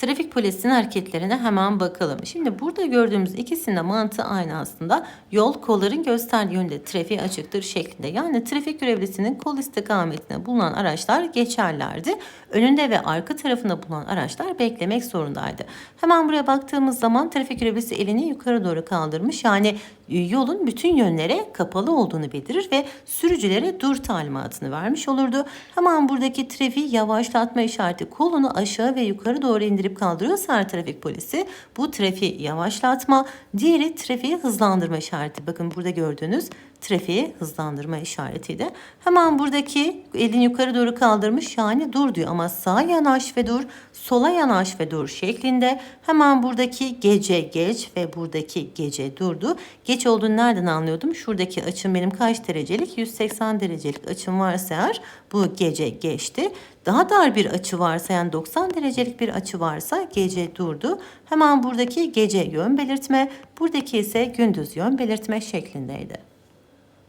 Trafik polisinin hareketlerine hemen bakalım. Şimdi burada gördüğümüz ikisinin de mantığı aynı aslında. Yol kolların gösterdiği yönde trafiğe açıktır şeklinde. Yani trafik görevlisinin kol istikametine bulunan araçlar geçerlerdi. Önünde ve arka tarafında bulunan araçlar beklemek zorundaydı. Hemen buraya baktığımız zaman trafik görevlisi elini yukarı doğru kaldırmış. Yani yolun bütün yönlere kapalı olduğunu bildirir ve sürücülere dur talimatını vermiş olurdu. Hemen buradaki trafiği yavaşlatma işareti kolunu aşağı ve yukarı doğru indirip kaldırıyorsa her trafik polisi bu trafiği yavaşlatma, diğeri trafiği hızlandırma işareti. Bakın burada gördüğünüz trafiği hızlandırma işaretiydi. Hemen buradaki elini yukarı doğru kaldırmış yani dur diyor ama sağa yanaş ve dur, sola yanaş ve dur şeklinde. Hemen buradaki gece geç ve buradaki gece durdu. Geç olduğunu nereden anlıyordum? Şuradaki açım benim kaç derecelik? 180 derecelik açım varsa eğer bu gece geçti. Daha dar bir açı varsa yani 90 derecelik bir açı varsa gece durdu. Hemen buradaki gece yön belirtme, buradaki ise gündüz yön belirtme şeklindeydi.